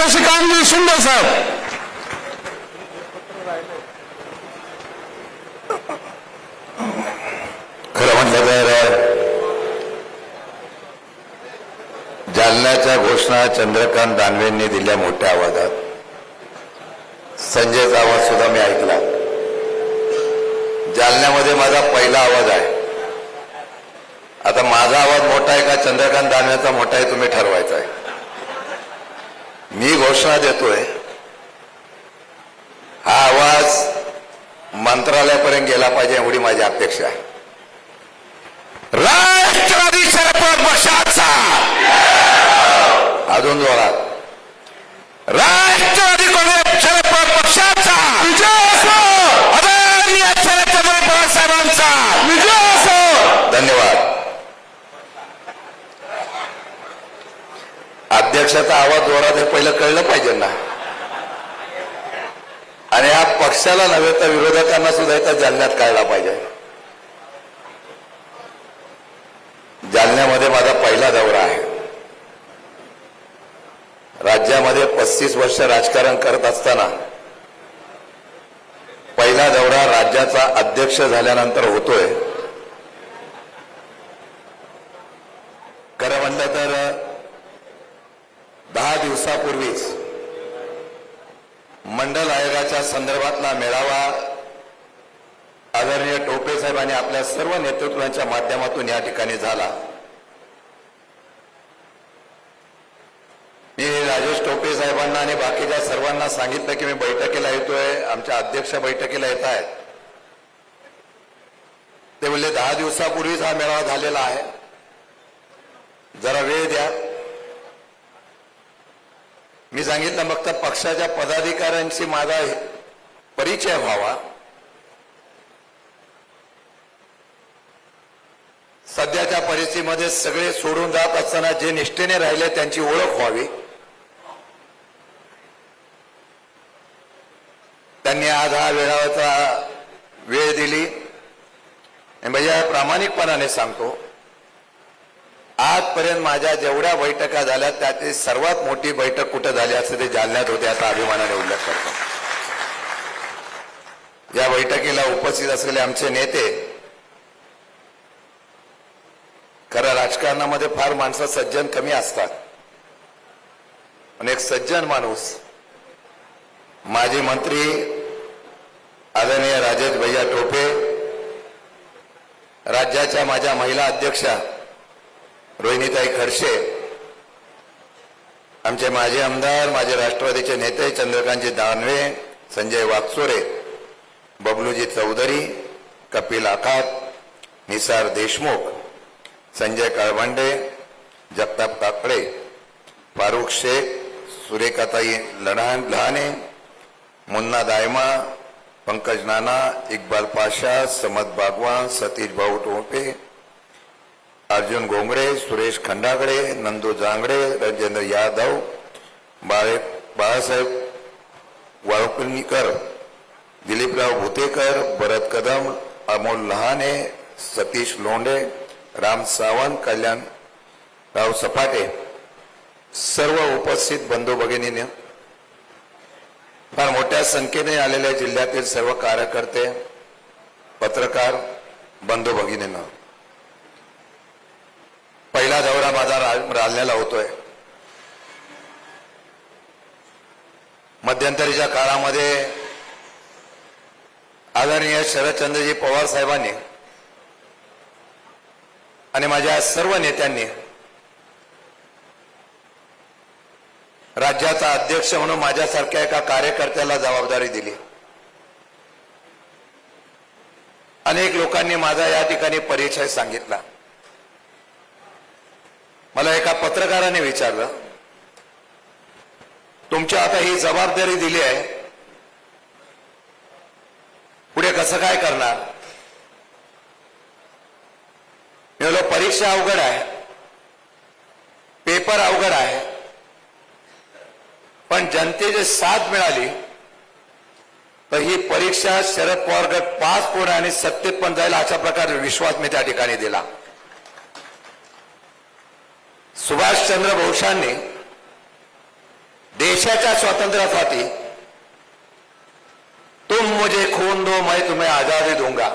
शशिकांतजी शिंदे साहेब. खरं म्हटलं तर जालन्याच्या घोषणा चंद्रकांत दानवेंनी दिल्या मोठ्या आवाजात. संजयचा आवाज सुद्धा मी ऐकला. जालन्यामध्ये माझा पहिला आवाज आहे. आता माझा आवाज मोठा आहे का चंद्रकांत दानवेचा मोठा आहे तुम्ही ठरवायचा आहे. मी घोषणा देतोय हा आवाज मंत्रालयापर्यंत गेला पाहिजे एवढी माझी अपेक्षा आहे. राष्ट्रवादी सरपंच पक्षाचा. अजून जोरात. राष्ट्र काँग्रेस शरद पवार पक्षाचा विजय असो आदरणीय शरदचंद्र पवार साहेबांचा विजय असो धन्यवाद पक्षाचा आवाज जोरात हे पहिलं कळलं पाहिजे ना. आणि या पक्षाला नव्हे तर विरोधकांना सुद्धा इथं जालन्यात कळला पाहिजे. जालन्यामध्ये माझा पहिला दौरा आहे. राज्यामध्ये पस्तीस वर्ष राजकारण करत असताना पहिला दौरा राज्याचा अध्यक्ष झाल्यानंतर होतोय. खरं म्हणलं तर दहा दिवसापूर्वीच मंडल आयोगाच्या संदर्भातला मेळावा आदरणीय टोपे साहेबांनी आपल्या सर्व नेतृत्वांच्या माध्यमातून या ठिकाणी झाला. मी राजेश टोपे साहेबांना आणि बाकीच्या सर्वांना सांगितलं की मी बैठकीला येतोय आमच्या अध्यक्ष बैठकीला येत आहेत. ते बोलले दहा दिवसापूर्वीच हा मेळावा झालेला आहे. जरा वेळ द्या. मी सांगितलं मग पक्षाच्या पदाधिकाऱ्यांशी माझा परिचय व्हावा. सध्याच्या परिस्थितीमध्ये सगळे सोडून जात असताना जे निष्ठेने राहिले त्यांची ओळख व्हावी. त्यांनी आज हा वेळाचा वेळ दिली. म्हणजे प्रामाणिकपणाने सांगतो आजपर्यंत माझ्या जेवढ्या बैठका झाल्या त्यातली सर्वात मोठी बैठक कुठं झाली असते ते जालन्यात होते. असा अभिमानाने उल्लेख करतो. या बैठकीला उपस्थित असलेले आमचे नेते खरं राजकारणामध्ये फार माणसं सज्जन कमी असतात. पण एक सज्जन माणूस माजी मंत्री आदरणीय राजेश भैया टोपे राज्याच्या माझ्या महिला अध्यक्षा रोहिणीताई खडसे आमचे माजी आमदार माझे राष्ट्रवादीचे नेते चंद्रकांतजी दानवे संजय वाकचोरे बबलूजी चौधरी कपिल आखात निसार देशमुख संजय काळभांडे जगताप काकडे फारुख शेख सुरेखाताई लढान लहाने मुन्ना दायमा पंकज नाना इक्बाल पाशा समद बागवान सतीश भाऊ टोपे अर्जुन गोंगडे सुरेश खंडागडे, नंदू जांगडे, राजेंद्र यादव बाळे बाळासाहेब वाळकुलनीकर दिलीपराव भुतेकर, भरत कदम, अमोल लहाने, सतीश लोंढे, राम सावंत कल्याण राव सपाटे. सर्व उपस्थित बंधू भगिनीने फार मोठ्या संख्येने आलेल्या जिल्ह्यातील सर्व कार्यकर्ते, पत्रकार बंधू भगिनींना पहिला दौरा माझा राजण्याला होतोय. मध्यंतरीच्या काळामध्ये आदरणीय शरदचंद्रजी पवार साहेबांनी आणि माझ्या सर्व नेत्यांनी राज्याचा अध्यक्ष म्हणून माझ्यासारख्या एका कार्यकर्त्याला जबाबदारी दिली. अनेक लोकांनी माझा या ठिकाणी परिचय सांगितला. मला एका पत्रकाराने विचारलं तुमच्या आता ही जबाबदारी दिली आहे. पुढे कसं काय करणार? मी परीक्षा अवघड आहे. पेपर अवघड आहे. पण जनतेची साथ मिळाली तर ही परीक्षा शरद पवार गट पास होणार आणि सत्तेत पण जाईल अशा प्रकारे विश्वास मी त्या ठिकाणी दिला. सुभाषचंद्र बोसांनी देशाच्या स्वातंत्र्यासाठी तुम मुझे खून दो मैं तुम्हें आजादी दूंगा.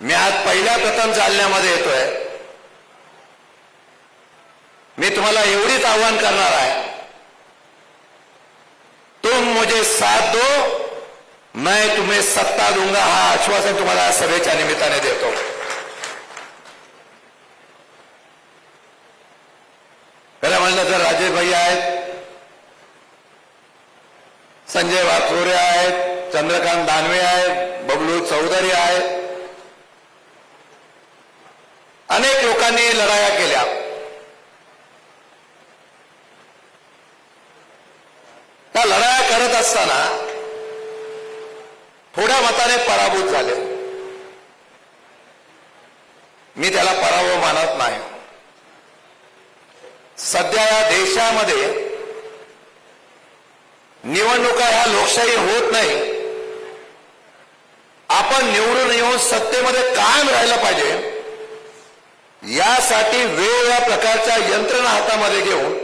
मी आज पहिल्या प्रथम चालण्यामध्ये येतोय. मी तुम्हाला एवढीच आव्हान करणार आहे. तुम मुझे साथ दो मैं तुम्हें सत्ता दूंगा हा आश्वासन तुम्हाला सभेच्या निमित्ताने देतो. खरं म्हणलं तर राजेश भाई आहेत संजय वाकचोरे आहेत चंद्रकांत दानवे आहेत बबलू चौधरी आहेत. अनेक लोकांनी लढाया केल्या. त्या लढाया करत असताना थोड्या मताने पराभूत झाले. मी त्याला पराभव मानत नाही. सध्या या देशामध्ये निवडणुका ह्या लोकशाही होत नाही. आपण निवडून येऊन सत्तेमध्ये कायम राहिलं पाहिजे. यासाठी वेगवेगळ्या प्रकारच्या यंत्रणा हातामध्ये घेऊन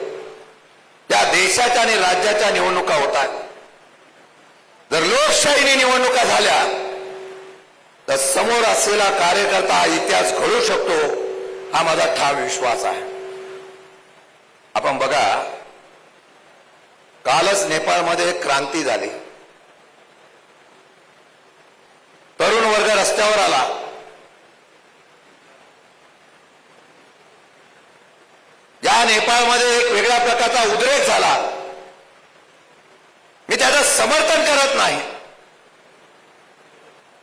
त्या देशाच्या आणि राज्याच्या निवडणुका होतात. जर लोकशाहीने निवडणुका झाल्या तर समोर असलेला कार्यकर्ता हा इतिहास घडू शकतो हा माझा ठाम विश्वास आहे. आपण बघा कालच नेपाळमध्ये क्रांती झाली. तरुण वर्ग रस्त्यावर आला. या नेपाळमध्ये एक वेगळ्या प्रकारचा उद्रेक झाला मी त्याचं समर्थन करत नाही.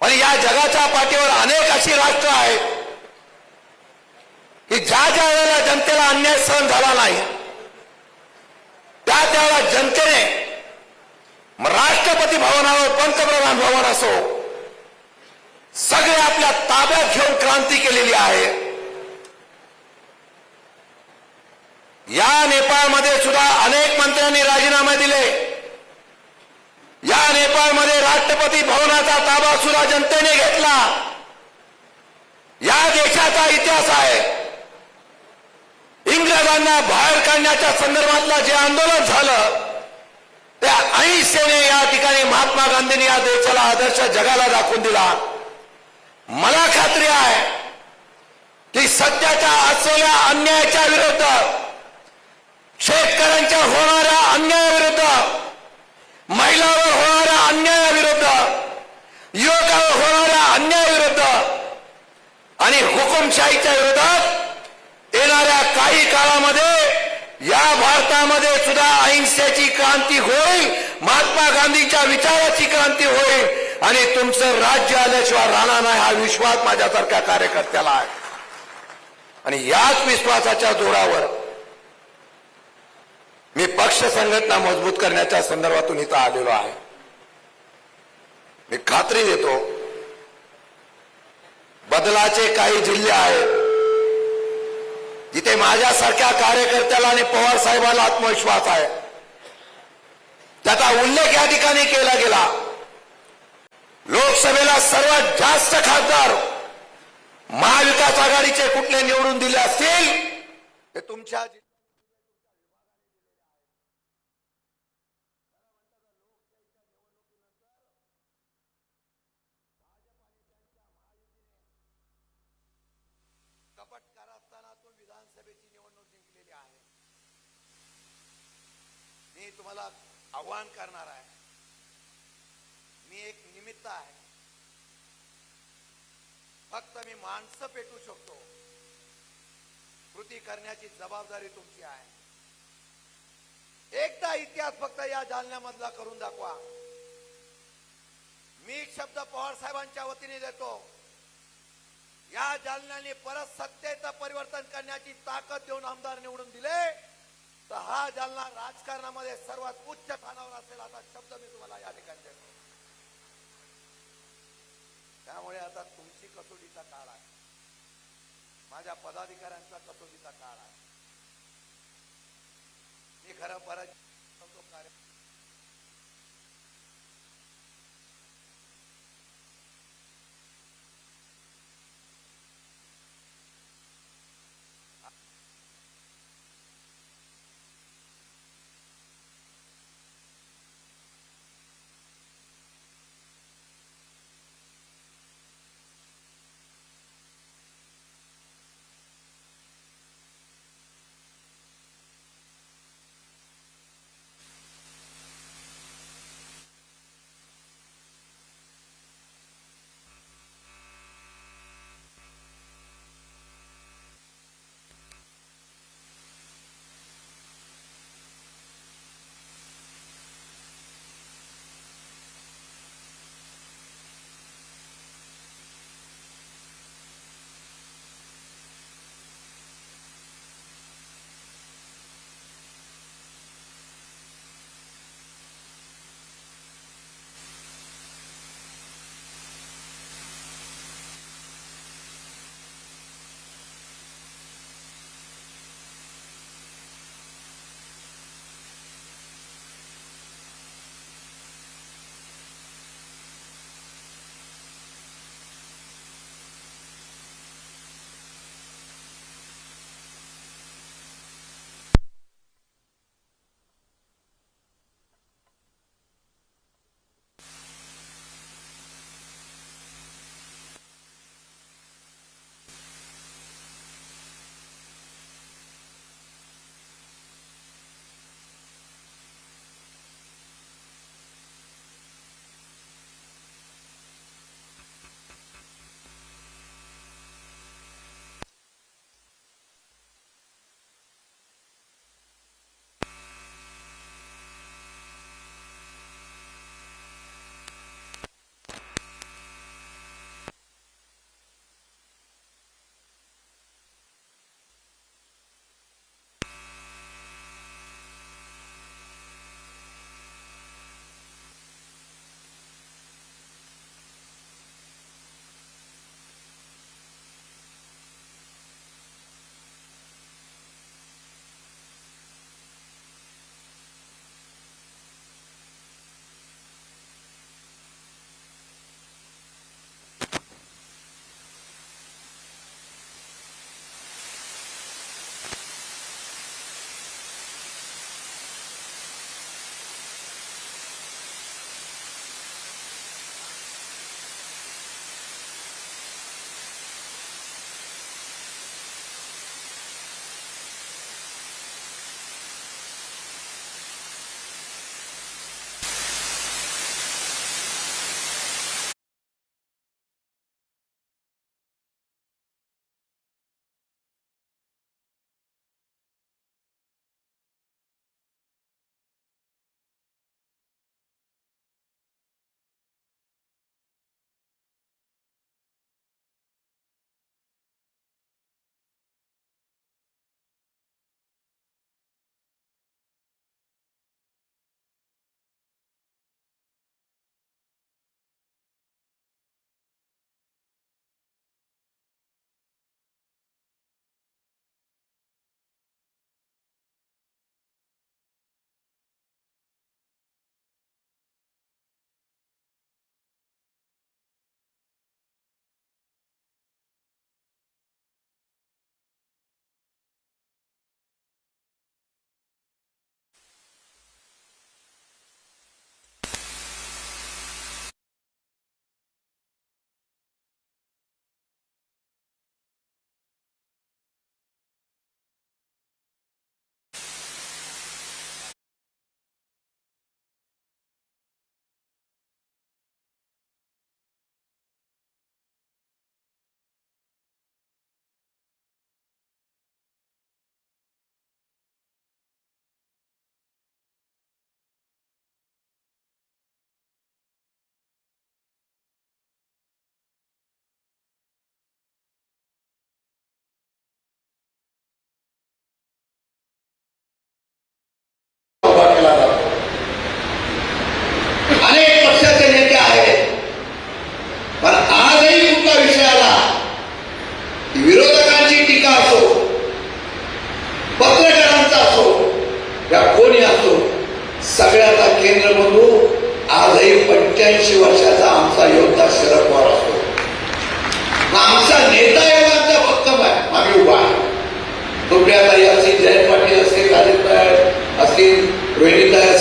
पण या जगाच्या पाठीवर अनेक अशी राष्ट्र आहेत की ज्या ज्या वेळेला जनतेला अन्याय सहन झाला नाही त्या त्यावेळेला जनतेने राष्ट्रपती भवनावर पंतप्रधान भवन असो सगळे आपल्या ताब्यात घेऊन क्रांती केलेली आहे. या नेपाळमध्ये सुद्धा अनेक मंत्र्यांनी राजीनामे दिले. या नेपाळमध्ये राष्ट्रपती भवनाचा ताबा सुद्धा जनतेने घेतला. या देशाचा इतिहास आहे. इंग्रजांना बाहेर काढण्याच्या संदर्भातलं जे आंदोलन झालं त्या अहिंसेने या ठिकाणी महात्मा गांधींनी या देशाला आदर्श जगाला दाखवून दिला. मला खात्री आहे की सध्याच्या असलेल्या अन्यायाच्या विरुद्ध शेतकऱ्यांच्या होणाऱ्या अन्यायाविरुद्ध महिलावर होणाऱ्या अन्यायाविरुद्ध युवकावर होणाऱ्या अन्यायाविरुद्ध आणि हुकुमशाहीच्या विरोधात येणाऱ्या काही काळामध्ये या भारतामध्ये सुद्धा अहिंसेची क्रांती होईल महात्मा गांधीच्या विचाराची क्रांती होईल आणि तुमचं राज्य आल्याशिवाय राहणार नाही हा विश्वास माझ्यासारख्या कार्यकर्त्याला आहे. आणि याच विश्वासाच्या जोरावर मी पक्ष संघटना मजबूत करण्याच्या संदर्भातून इथं आलेलो आहे. मी खात्री देतो बदलाचे काही जिल्हे आहेत जिथे माझ्यासारख्या कार्यकर्त्याला आणि पवार साहेबाला आत्मविश्वास आहे. त्याचा उल्लेख या ठिकाणी केला गेला. लोकसभेला सर्वात जास्त खासदार महाविकास आघाडीचे कुठले निवडून दिले असतील ते तुमच्या कपट कारस्थानातून विधानसभेची निवडणूक जिंकलेली आहे मी तुम्हाला आव्हान करणार आहे. मी एक निमित्त आहे. फक्त मी माणसं पेटू शकतो. कृती करण्याची जबाबदारी तुमची आहे. एकदा इतिहास फक्त या जालन्यामधला करून दाखवा. मी शब्द पवार साहेबांच्या वतीने देतो. या जालन्याने परत सत्तेचं परिवर्तन करण्याची ताकद देऊन आमदार निवडून दिले. तर हा जालना राजकारणामध्ये सर्वात उच्च स्थानावर असेल असा शब्द मी तुम्हाला या ठिकाणी देतो. त्यामुळे आता तुमची कसोटीचा काळ आहे. माझ्या पदाधिकाऱ्यांचा कसोटीचा काळ आहे. मी खरं परत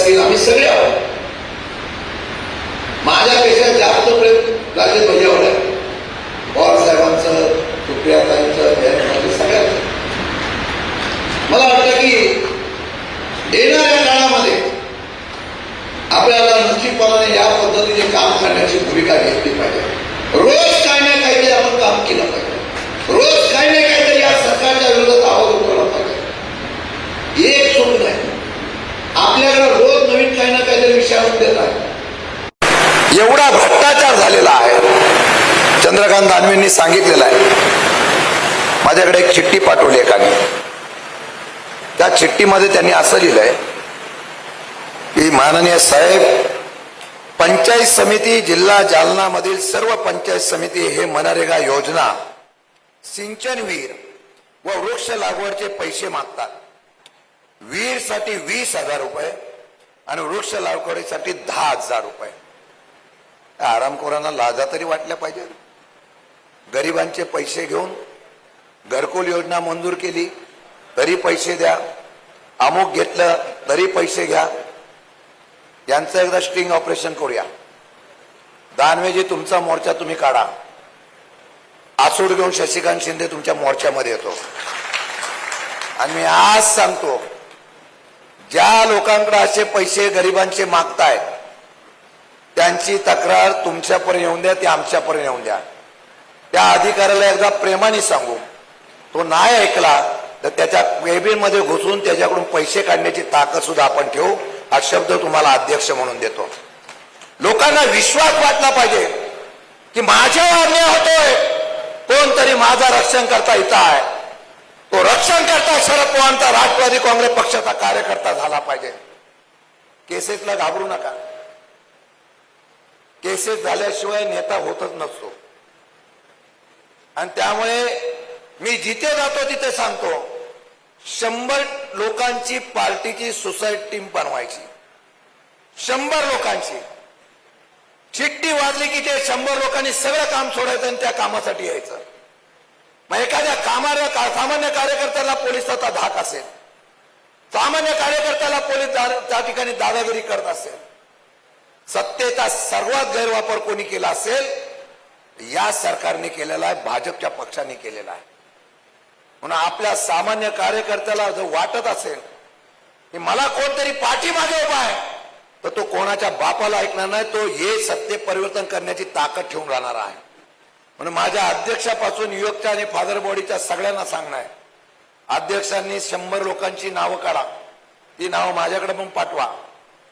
असतील आम्ही सगळे आहोत. माझ्यापेक्षा जास्त प्रेम राजेश भैयावर आहे. पवार साहेबांचं सुप्रियाताईंचं जयंत सगळ्यांचं. मला वाटतं की येणाऱ्या काळामध्ये आपल्याला निश्चितपणाने या पद्धतीने काम करण्याची भूमिका घेतली पाहिजे. रोज काही ना काहीतरी आपण काम केलं पाहिजे. रोज काही ना काहीतरी या सरकारच्या विरोधात आवाज उठवला पाहिजे. एक सोडून आहे आपल्याकडे रोज नवीन काही ना काहीतरी विषयावर देत आहे. एवढा भ्रष्टाचार झालेला आहे. चंद्रकांत दानवेंनी सांगितलेला आहे. माझ्याकडे एक चिठ्ठी पाठवली एकाने. त्या चिठ्ठीमध्ये त्यांनी असं लिहिलंय की माननीय साहेब पंचायत समिती जिल्हा जालनामधील सर्व पंचायत समिती हे मनरेगा योजना सिंचन विहीर व वृक्ष लागवडचे पैसे मागतात. वीरसाठी वीस हजार रुपये आणि वृक्ष लागवडीसाठी दहा हजार रुपये. आरामखोरांना लाजा तरी वाटल्या पाहिजे गरिबांचे पैसे घेऊन घरकुल योजना मंजूर केली तरी पैसे द्या. अमुक घेतलं तरी पैसे घ्या. यांचं एकदा स्ट्रिंग ऑपरेशन करूया. दानवेजी तुमचा मोर्चा तुम्ही काढा. आसूड घेऊन शशिकांत शिंदे तुमच्या मोर्चामध्ये येतो. आणि मी आज सांगतो ज्या लोकांकडे असे पैसे गरिबांचे मागताय त्यांची तक्रार तुमच्यापर्यंत येऊन द्या ती आमच्यापर्यंत येऊन द्या. त्या अधिकाऱ्याला एकदा प्रेमाने सांगू. तो नाही ऐकला तर त्याच्या केबिनमध्ये घुसून त्याच्याकडून पैसे काढण्याची ताकद सुद्धा आपण ठेवू. हा शब्द तुम्हाला अध्यक्ष म्हणून देतो. लोकांना विश्वास वाटला पाहिजे की माझ्या अन्याय होतोय. कोणतरी माझा रक्षण करता इथं आहे. तो रक्षण करता शरद पवारचा राष्ट्रवादी काँग्रेस पक्षाचा कार्यकर्ता झाला पाहिजे. केसेसला घाबरू नका. केसेस झाल्याशिवाय नेता होतच नसतो. आणि त्यामुळे मी जिथे जातो तिथे सांगतो शंभर लोकांची पार्टीची सुसाईड टीम बनवायची. शंभर लोकांची. चिठ्ठी वाजली की ते शंभर लोकांनी सगळं काम सोडायचं आणि त्या कामासाठी यायचं. मग एखाद्या कामाला का- सामान्य कार्यकर्त्याला पोलिसाचा धाक असेल. सामान्य कार्यकर्त्याला पोलीस त्या ठिकाणी दादागिरी करत असेल. सत्तेचा सर्वात गैरवापर कोणी केला असेल या सरकारने केलेला आहे भाजपच्या पक्षाने केलेला आहे. म्हणून आपल्या सामान्य कार्यकर्त्याला जर वाटत असेल की मला कोणतरी पाठीमागे उभा आहे तर तो कोणाच्या बापाला ऐकणार नाही तो हे सत्य परिवर्तन करण्याची ताकद ठेवून राहणार आहे. म्हणून माझ्या अध्यक्षापासून युवकच्या आणि फादर बॉडीच्या सगळ्यांना सांगणं आहे. अध्यक्षांनी शंभर लोकांची नावं काढा. ती नावं माझ्याकडे पण पाठवा.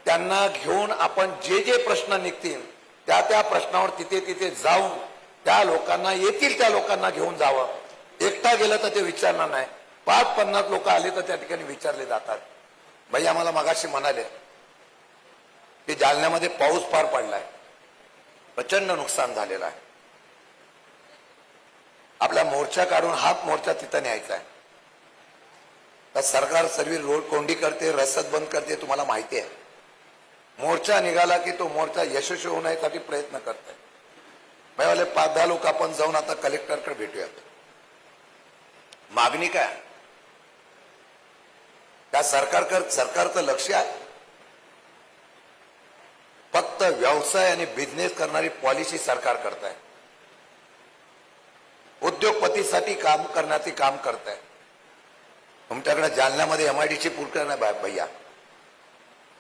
त्यांना घेऊन आपण जे जे प्रश्न निघतील त्या त्या प्रश्नावर तिथे तिथे जाऊन त्या लोकांना येतील त्या लोकांना घेऊन जावं. एकटा गेलं तर ते विचारणार नाही. पाच पन्नास लोक आले तर त्या ठिकाणी विचारले जातात. भाई आम्हाला मगाशी म्हणाले की जालन्यामध्ये पाऊस फार पडलाय. प्रचंड नुकसान झालेलं आहे. आपला मोर्चा काढून हात मोर्चा तिथं न्यायचा आहे. तर सरकार सर्व रोड कोंडी करते रसद बंद करते तुम्हाला माहिती आहे. मोर्चा निघाला की तो मोर्चा यशस्वी होण्यासाठी प्रयत्न करते भाईवाले पाच दहा लोक आपण जाऊन आता कलेक्टरकडे भेटूयात. मागणी काय? त्या सरकारकर सरकारचं लक्ष आहे. फक्त व्यवसाय आणि बिझनेस करणारी पॉलिसी सरकार करत आहे उद्योगपतीसाठी काम करण्याचे काम करत आहे तुमच्याकडे जालन्यामध्ये एमआयडीची पूर्ण नाही भैया.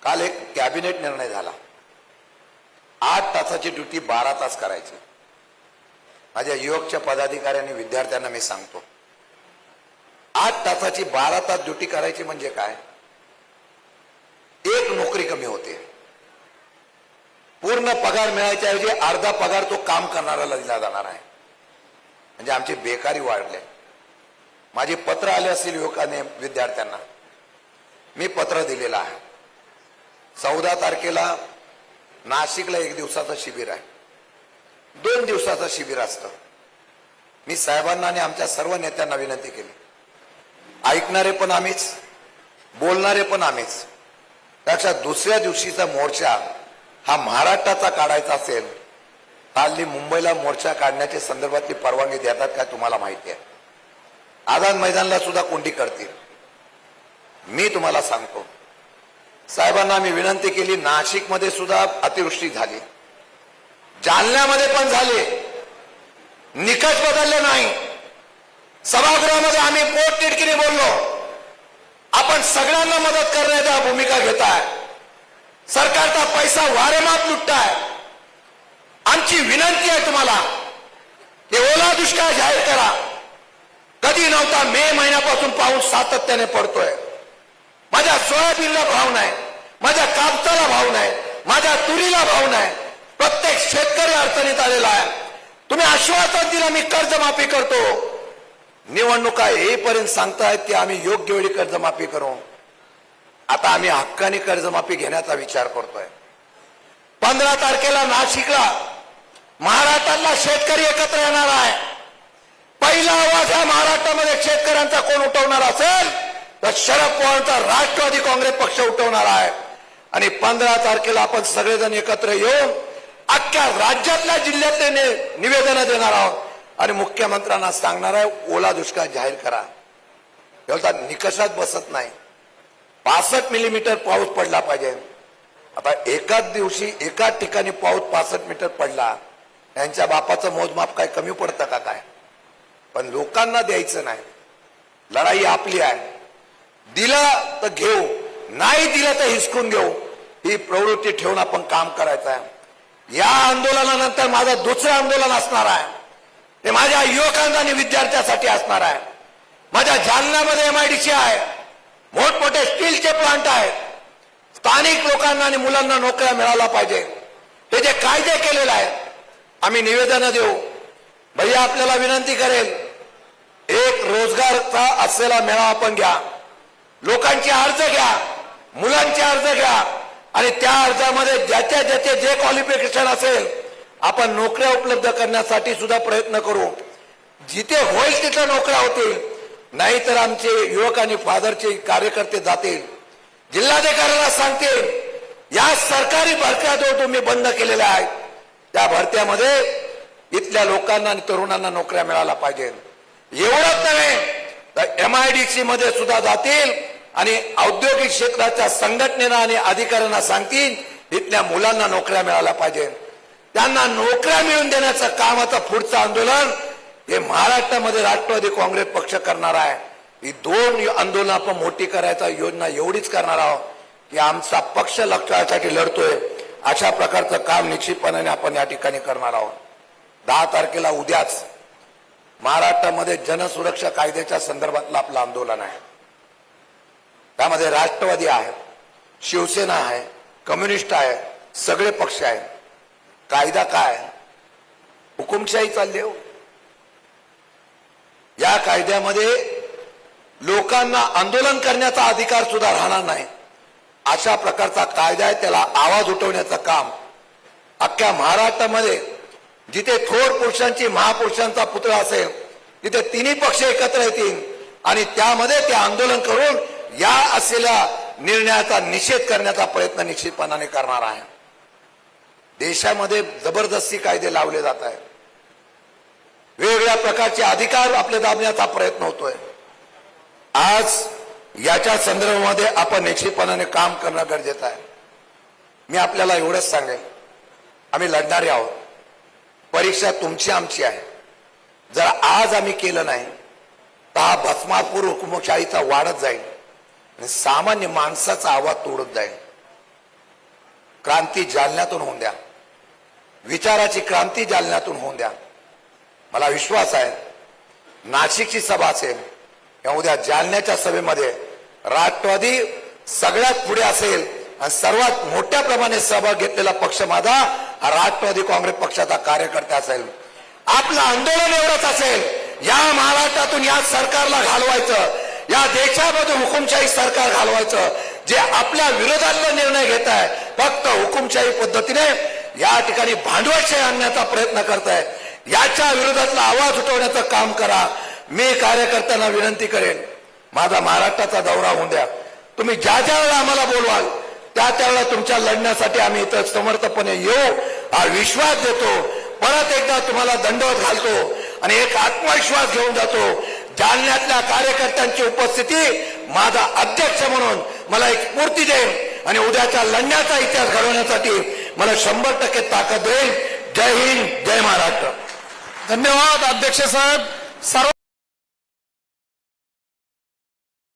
काल एक कॅबिनेट निर्णय झाला. आठ तासाची ड्युटी बारा तास करायची. माझ्या युवकच्या पदाधिकाऱ्यांनी विद्यार्थ्यांना मी सांगतो. आठ तासाची बारा तास ड्युटी करायची म्हणजे काय? एक नोकरी कमी होते. पूर्ण पगार मिळायच्या ऐवजी अर्धा पगार तो काम करणाऱ्याला दिला जाणार आहे. म्हणजे आमची बेकारी वाढले. माझे पत्र आले असतील युवकाने विद्यार्थ्यांना. मी पत्र दिलेलं आहे. चौदा तारखेला नाशिकला एक दिवसाचं शिबिर आहे. दोन दिवसाचं शिबिर असतं. मी साहेबांना आणि आमच्या सर्व नेत्यांना विनंती केली. ऐकणारे पण आम्हीच बोलणारे पण आम्हीच. त्याच्या दुसऱ्या दिवशीचा मोर्चा हा महाराष्ट्राचा काढायचा असेल हल्ली मुंबईला मोर्चा काढण्याच्या संदर्भातली परवानगी देतात काय तुम्हाला माहिती आहे. आझाद मैदानला सुद्धा कोंडी करतील. मी तुम्हाला सांगतो. साहेबांना मी विनंती केली नाशिकमध्ये सुद्धा अतिवृष्टी झाली. जालन्यामध्ये पण झाले. निकष बदलले नाही. सभागृहामध्ये आम्ही पोट तिडकीने बोललो. आपण सगळ्यांना मदत करण्याच्या भूमिका घेताय. सरकारचा पैसा वारेमात लुटताय. आमची विनंती आहे तुम्हाला. ते ओला दुष्काळ जाहीर करा. कधी नव्हता मे महिन्यापासून पाऊस सातत्याने पडतोय. माझ्या सोयाबीनला भाव नाही. माझ्या कापसाला भाव नाही. माझ्या तुरीला भाव नाही. प्रत्येक शेतकरी अडचणीत आलेला आहे. तुम्ही आश्वासन दिलं मी कर्जमाफी करतो. निवडणुका येईपर्यंत सांगतायत की आम्ही योग्य वेळी कर्जमाफी करू. आता आम्ही हक्काने कर्जमाफी घेण्याचा विचार करतोय. पंधरा तारखेला नाशिकला महाराष्ट्रातला शेतकरी एकत्र येणार आहे. पहिला आवाज हा महाराष्ट्रामध्ये शेतकऱ्यांचा कोण उठवणार असेल? तर शरद पवारचा राष्ट्रवादी काँग्रेस पक्ष उठवणार आहे. आणि पंधरा तारखेला आपण सगळेजण एकत्र येऊन अख्ख्या राज्यातल्या जिल्ह्यातले नि- देणार आहोत. आणि मुख्यमंत्र्यांना सांगणार आहे ओला दुष्काळ जाहीर करा. एवढा निकषात बसत नाही. पासष्ट मिलीमीटर पाऊस पडला पाहिजे. आता एकाच दिवशी एकाच ठिकाणी पाऊस पासष्ट मीटर पडला. यांच्या बापाचं मोजमाप काय कमी पडतं का काय? पण लोकांना द्यायचं नाही. लढाई आपली आहे. दिलं तर घेऊ नाही दिलं तर हिसकून घेऊ. ही प्रवृत्ती ठेवून आपण काम करायचं आहे. या आंदोलनानंतर माझं दुसरं आंदोलन असणार आहे. ते माझ्या युवकांना आणि विद्यार्थ्यांसाठी असणार आहे. माझ्या जालन्यामध्ये एमआयडीसी आहे. मोठमोठे स्टीलचे प्लांट आहेत. स्थानिक लोकांना आणि मुलांना नोकऱ्या मिळायला पाहिजे. ते जे कायदे केलेले आहेत आम्ही निवेदन देऊ. भैया आपल्याला विनंती करेल एक रोजगारचा असलेला मेळा आपण घ्या. लोकांचे अर्ज घ्या मुलांचे अर्ज घ्या आणि त्या अर्जामध्ये ज्याच्या ज्याचे जे क्वालिफिकेशन असेल आपण नोकऱ्या उपलब्ध करण्यासाठी सुद्धा प्रयत्न करू. जिथे होईल तिथे नोकऱ्या होतील नाहीतर आमचे युवक आणि फादरचे कार्यकर्ते जातील. जिल्हाधिकाऱ्यांना सांगतील या सरकारी भरत्या जो तुम्ही बंद केलेल्या आहेत त्या भरत्यामध्ये इथल्या लोकांना आणि तरुणांना नोकऱ्या मिळाल्या पाहिजे. एवढंच नव्हे तर एम आय डी सी मध्ये सुद्धा जातील आणि औद्योगिक क्षेत्राच्या संघटनेला आणि अधिकाऱ्यांना सांगतील इथल्या मुलांना नोकऱ्या मिळाल्या पाहिजे. त्यांना नोकऱ्या मिळवून देण्याचं काम आता पुढचं आंदोलन हे महाराष्ट्रामध्ये राष्ट्रवादी काँग्रेस पक्ष करणार आहे. ही दोन आंदोलन आपण मोठी करायचा योजना एवढीच करणार आहोत की आमचा पक्ष लक्षासाठी लढतोय. अशा प्रकारचं काम निश्चितपणाने आपण या ठिकाणी करणार आहोत. दहा तारखेला उद्याच महाराष्ट्रामध्ये जनसुरक्षा कायद्याच्या संदर्भातलं आपलं आंदोलन आहे. त्यामध्ये राष्ट्रवादी आहे शिवसेना आहे कम्युनिस्ट आहे सगळे पक्ष आहे कायदा काय हुकुमशाही चालली हो. या कायद्यामध्ये लोकांना आंदोलन करण्याचा अधिकार सुद्धा राहणार नाही. अशा प्रकारचा कायदा आहे त्याला आवाज उठवण्याचं काम. अख्ख्या महाराष्ट्रामध्ये जिथे थोर पुरुषांची महापुरुषांचा पुतळा असेल तिथे तिन्ही पक्ष एकत्र येतील आणि त्यामध्ये ते आंदोलन करून या असलेल्या निर्णयाचा निषेध करण्याचा प्रयत्न निश्चितपणाने करणार आहे. देशामध्ये जबरदस्ती कायदे लावले जात आहेत. वेगवेगळ्या प्रकारचे अधिकार आपले दाबण्याचा प्रयत्न होतोय. आज याच्या संदर्भामध्ये आपण निश्चितपणाने काम करणं गरजेचं आहे. मी आपल्याला एवढंच सांगेन. आम्ही लढणारे आहोत. परीक्षा तुमची आमची आहे. जर आज आम्ही केलं नाही तर हा भस्मापूर हुकुमशाहीचा वाढत जाईल आणि सामान्य माणसाचा आवाज तोडत जाईल. क्रांती जालन्यातून होऊन द्या. विचाराची क्रांती जालन्यातून होऊन द्या. मला विश्वास आहे नाशिकची सभा असेल या उद्या जालन्याच्या सभेमध्ये राष्ट्रवादी सगळ्यात पुढे असेल आणि सर्वात मोठ्या प्रमाणे सहभाग घेतलेला पक्ष माझा हा राष्ट्रवादी काँग्रेस पक्षाचा कार्यकर्ता असेल. आपलं आंदोलन एवढंच असेल. या महाराष्ट्रातून या सरकारला घालवायचं. या देशामध्ये हुकुमशाही सरकार घालवायचं. जे आपल्या विरोधातला निर्णय घेत आहे फक्त हुकुमशाही पद्धतीने या ठिकाणी भांडवलशाही आणण्याचा प्रयत्न करत आहे. याच्या विरोधातला आवाज उठवण्याचं काम करा. मी कार्यकर्त्यांना विनंती करेन माझा महाराष्ट्राचा दौरा होऊन द्या. तुम्ही ज्या ज्या वेळेला आम्हाला बोलवाल त्या त्यावेळेला तुमच्या लढण्यासाठी आम्ही इथं समर्थपणे येऊ हा विश्वास देतो. परत एकदा तुम्हाला दंडवत घालतो आणि एक आत्मविश्वास घेऊन जातो. जालन्यातल्या कार्यकर्त्यांची उपस्थिती माझा अध्यक्ष म्हणून मला एक स्फूर्ती देईल आणि उद्याच्या लढण्याचा इतिहास घडवण्यासाठी मला शंभर टक्के ताकद देईल जय हिंद जय महाराष्ट्र. धन्यवाद अध्यक्ष साहेब. सर्व